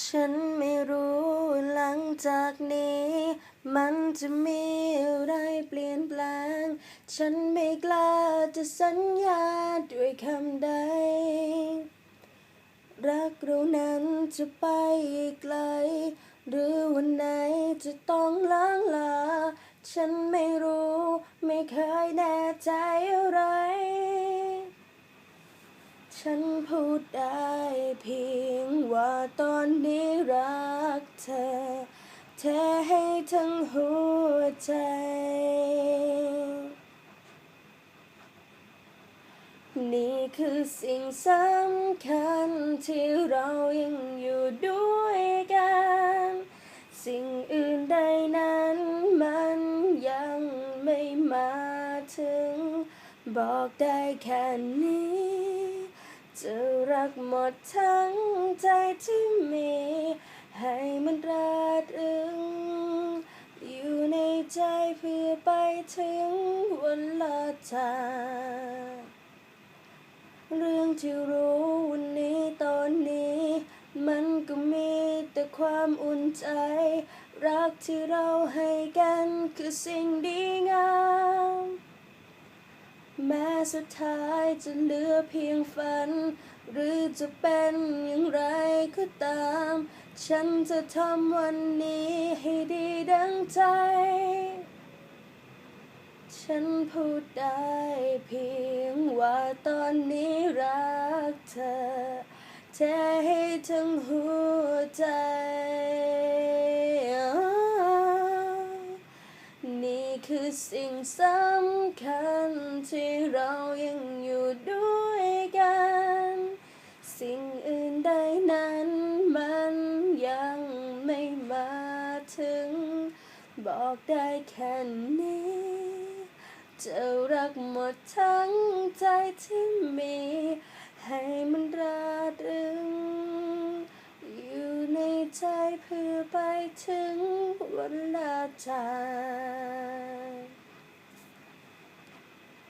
ฉันไม่รู้หลังจากนี้ มันจะมีอะไรเปลี่ยนแปลง ฉันไม่กล้าจะสัญญาด้วยคำใด รักเรานั้นจะไปไกล หรือวันไหนจะต้องล้างลา ฉันไม่รู้ไม่เคยแน่ใจอะไร ฉันพูดได้เพียงว่าตอนนี้รักเธอ เธอให้ทั้งหัวใจ นี่คือสิ่งสำคัญที่เรายังอยู่ด้วยกัน สิ่งอื่นใดนั้นมันยังไม่มาถึง บอกได้แค่นี้ จะรักหมดทั้งใจที่มี ให้มันราดรึงอยู่ในใจเพื่อไปถึงวันลาจากเรื่องที่รู้วันนี้ตอนนี้ มันก็มีแต่ความอุ่นใจ รักที่เราให้กันคือสิ่งดีงาม แม้สุดท้ายจะเหลือเพียงฝัน หรือจะเป็นอย่างไรก็ตาม ฉันจะทำวันนี้ให้ดีดังใจ ฉันพูดได้เพียงว่าตอนนี้รักเธอเทให้ทั้งหัวใจ คือสิ่งสำคัญที่เรายังอยู่ด้วยกัน สิ่งอื่นใดนั้นมันยังไม่มาถึง บอกได้แค่นี้จะรักหมดทั้งใจที่มี ให้มันราดรึง อยู่ในใจเพื่อไปถึงวันลา จาก